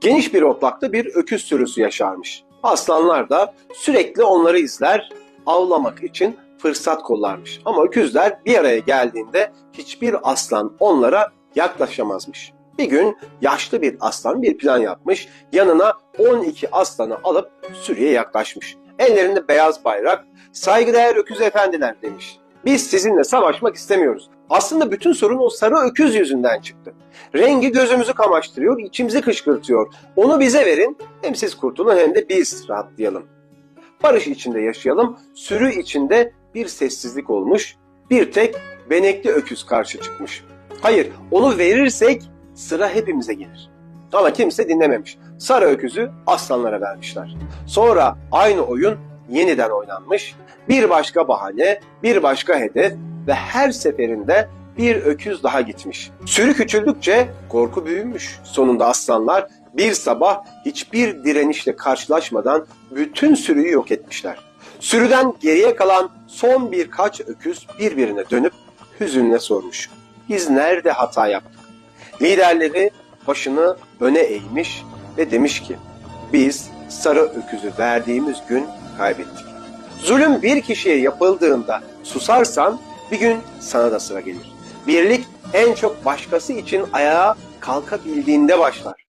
Geniş bir otlakta bir öküz sürüsü yaşarmış. Aslanlar da sürekli onları izler, avlamak için fırsat kollarmış. Ama öküzler bir araya geldiğinde hiçbir aslan onlara yaklaşamazmış. Bir gün yaşlı bir aslan bir plan yapmış. Yanına 12 aslanı alıp sürüye yaklaşmış. Ellerinde beyaz bayrak, saygıdeğer öküz efendiler demiş. Biz sizinle savaşmak istemiyoruz. Aslında bütün sorun o sarı öküz yüzünden çıktı. Rengi gözümüzü kamaştırıyor, içimizi kışkırtıyor. Onu bize verin, hem siz kurtulun hem de biz rahatlayalım. Barış içinde yaşayalım, sürü içinde bir sessizlik olmuş, bir tek benekli öküz karşı çıkmış. Hayır, onu verirsek sıra hepimize gelir. Ama kimse dinlememiş. Sarı öküzü aslanlara vermişler. Sonra aynı oyun yeniden oynanmış. Bir başka bahane, bir başka hedef ve her seferinde bir öküz daha gitmiş. Sürü küçüldükçe korku büyümüş. Sonunda aslanlar bir sabah hiçbir direnişle karşılaşmadan bütün sürüyü yok etmişler. Sürüden geriye kalan son birkaç öküz birbirine dönüp hüzünle sormuş. Biz nerede hata yaptık? Liderleri başını öne eğmiş ve demiş ki biz sarı öküzü verdiğimiz gün kaybettik. Zulüm bir kişiye yapıldığında susarsan bir gün sana da sıra gelir. Birlik en çok başkası için ayağa kalkabildiğinde başlar.